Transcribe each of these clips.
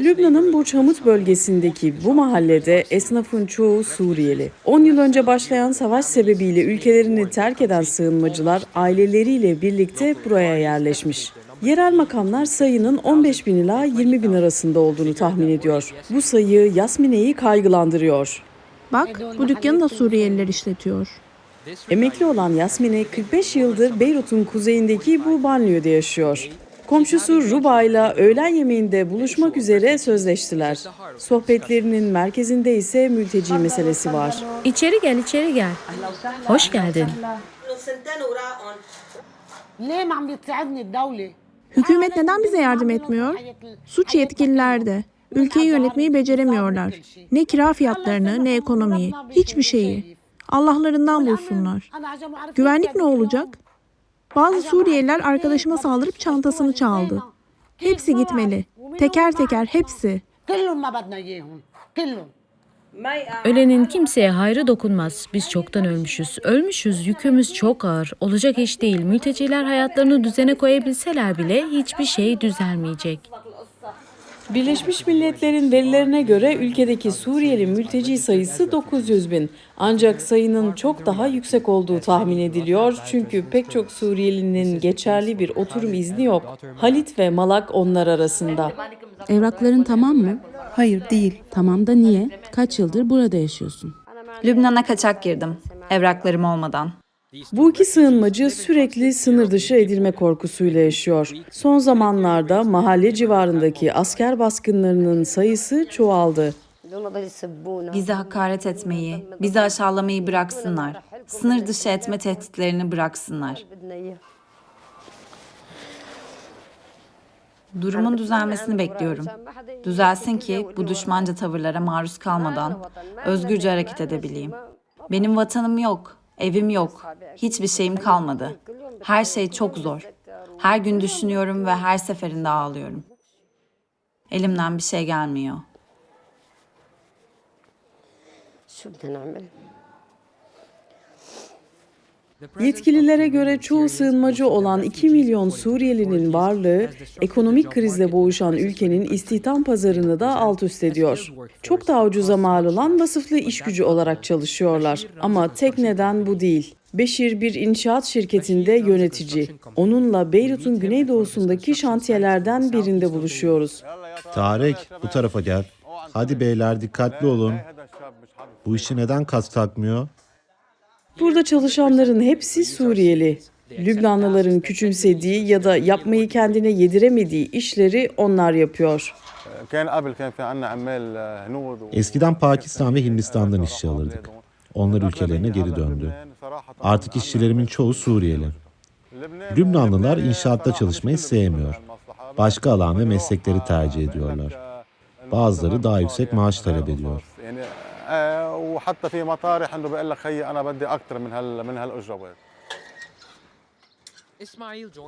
Lübnan'ın Burç Hamut bölgesindeki bu mahallede esnafın çoğu Suriyeli. 10 yıl önce başlayan savaş sebebiyle ülkelerini terk eden sığınmacılar aileleriyle birlikte buraya yerleşmiş. Yerel makamlar sayının 15 bin ila 20 bin arasında olduğunu tahmin ediyor. Bu sayı Yasmine'yi kaygılandırıyor. Bak bu dükkanı da Suriyeliler işletiyor. Emekli olan Yasmine 45 yıldır Beyrut'un kuzeyindeki bu banliyöde yaşıyor. Komşusu Ruba'yla öğlen yemeğinde buluşmak üzere sözleştiler. Sohbetlerinin merkezinde ise mülteci meselesi var. İçeri gel, içeri gel. Hoş geldin. Hükümet neden bize yardım etmiyor? Suç yetkililer de. Ülkeyi yönetmeyi beceremiyorlar. Ne kira fiyatlarını ne ekonomiyi. Hiçbir şeyi. Allah'larından bulsunlar. Güvenlik ne olacak? Bazı Suriyeliler arkadaşıma saldırıp çantasını çaldı. Hepsi gitmeli. Teker teker hepsi. Ölenin kimseye hayrı dokunmaz. Biz çoktan ölmüşüz. Ölmüşüz, yükümüz çok ağır. Olacak iş değil. Mülteciler hayatlarını düzene koyabilseler bile hiçbir şey düzelmeyecek. Birleşmiş Milletler'in verilerine göre ülkedeki Suriyeli mülteci sayısı 900 bin. Ancak sayının çok daha yüksek olduğu tahmin ediliyor. Çünkü pek çok Suriyelinin geçerli bir oturum izni yok. Halit ve Malak onlar arasında. Evrakların tamam mı? Hayır değil. Tamam da niye? Kaç yıldır burada yaşıyorsun? Lübnan'a kaçak girdim. Evraklarım olmadan. Bu iki sığınmacı sürekli sınır dışı edilme korkusuyla yaşıyor. Son zamanlarda mahalle civarındaki asker baskınlarının sayısı çoğaldı. Bize hakaret etmeyi, bizi aşağılamayı bıraksınlar. Sınır dışı etme tehditlerini bıraksınlar. Durumun düzelmesini bekliyorum. Düzelsin ki bu düşmanca tavırlara maruz kalmadan özgürce hareket edebileyim. Benim vatanım yok, evim yok, hiçbir şeyim kalmadı. Her şey çok zor. Her gün düşünüyorum ve her seferinde ağlıyorum. Elimden bir şey gelmiyor. شو بدنا نعمل؟ Yetkililere göre çoğu sığınmacı olan 2 milyon Suriyelinin varlığı ekonomik krizle boğuşan ülkenin istihdam pazarını da alt üst ediyor. Çok daha ucuza mal olan vasıflı iş gücü olarak çalışıyorlar. Ama tek neden bu değil. Beşir bir inşaat şirketinde yönetici. Onunla Beyrut'un güneydoğusundaki şantiyelerden birinde buluşuyoruz. Tarık bu tarafa gel. Hadi beyler dikkatli olun. Bu işi neden kas takmıyor? Burada çalışanların hepsi Suriyeli. Lübnanlıların küçümsediği ya da yapmayı kendine yediremediği işleri onlar yapıyor. Eskiden Pakistan ve Hindistan'dan işçi alırdık. Onlar ülkelerine geri döndü. Artık işçilerimin çoğu Suriyeli. Lübnanlılar inşaatta çalışmayı sevmiyor. Başka alan ve meslekleri tercih ediyorlar. Bazıları daha yüksek maaş talep ediyor. يعني آه، وحتى في مطارح انه بيقول لك خيي انا بدي اكثر من هال من هالاجرات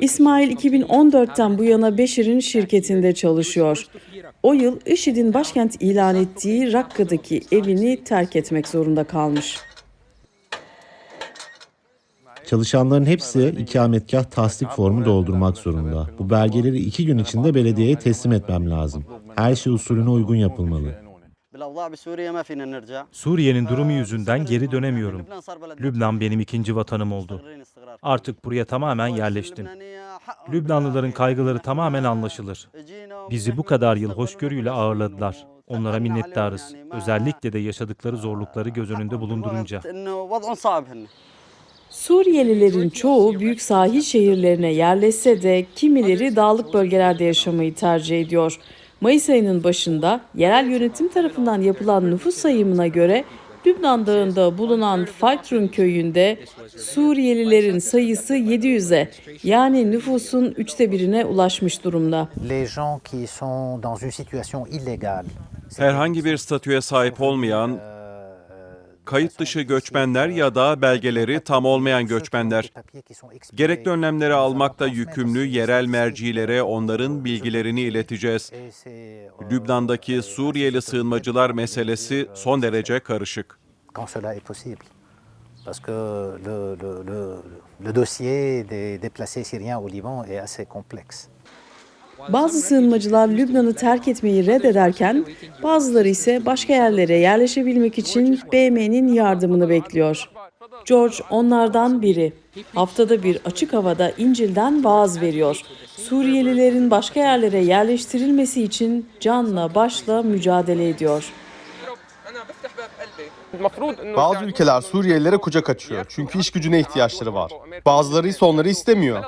İsmail 2014'ten bu yana Beşir'in şirketinde çalışıyor. O yıl IŞİD'in başkent ilan ettiği Rakka'daki evini terk etmek zorunda kalmış. Çalışanların hepsi ikametgah tasdik formu doldurmak zorunda. Bu belgeleri iki gün içinde belediyeye teslim etmem lazım. Her şey usulüne uygun yapılmalı. Suriye'nin durumu yüzünden geri dönemiyorum. Lübnan benim ikinci vatanım oldu. Artık buraya tamamen yerleştim. Lübnanlıların kaygıları tamamen anlaşılır. Bizi bu kadar yıl hoşgörüyle ağırladılar. Onlara minnettarız. Özellikle de yaşadıkları zorlukları göz önünde bulundurunca. Suriyelilerin çoğu büyük sahil şehirlerine yerleşse de kimileri dağlık bölgelerde yaşamayı tercih ediyor. Mayıs ayının başında yerel yönetim tarafından yapılan nüfus sayımına göre Lübnan Dağı'nda bulunan Faytrun köyünde Suriyelilerin sayısı 700'e yani nüfusun üçte birine ulaşmış durumda. les gens qui sont dans une situation illégale. Herhangi bir statüye sahip olmayan, kayıt dışı göçmenler ya da belgeleri tam olmayan göçmenler. Gerekli önlemleri almakta yükümlü yerel mercilere onların bilgilerini ileteceğiz. Lübnan'daki Suriyeli sığınmacılar meselesi son derece karışık. Parce que le, le, le, le dossier des déplacés syriens au Liban est assez complexe. Bazı sığınmacılar Lübnan'ı terk etmeyi reddederken bazıları ise başka yerlere yerleşebilmek için BM'nin yardımını bekliyor. George onlardan biri. Haftada bir açık havada İncil'den vaaz veriyor. Suriyelilerin başka yerlere yerleştirilmesi için canla başla mücadele ediyor. Bazı ülkeler Suriyelilere kucak açıyor çünkü iş gücüne ihtiyaçları var. Bazıları ise onları istemiyor.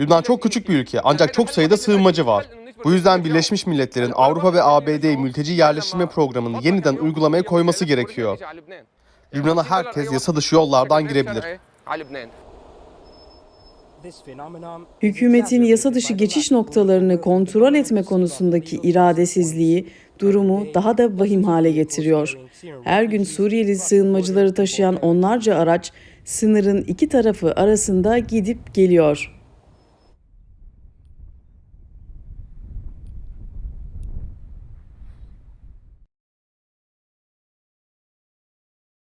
Lübnan çok küçük bir ülke ancak çok sayıda sığınmacı var. Bu yüzden Birleşmiş Milletler'in Avrupa ve ABD mülteci yerleştirme programını yeniden uygulamaya koyması gerekiyor. Lübnan'a herkes yasa dışı yollardan girebilir. Hükümetin yasa dışı geçiş noktalarını kontrol etme konusundaki iradesizliği durumu daha da vahim hale getiriyor. Her gün Suriyeli sığınmacıları taşıyan onlarca araç sınırın iki tarafı arasında gidip geliyor.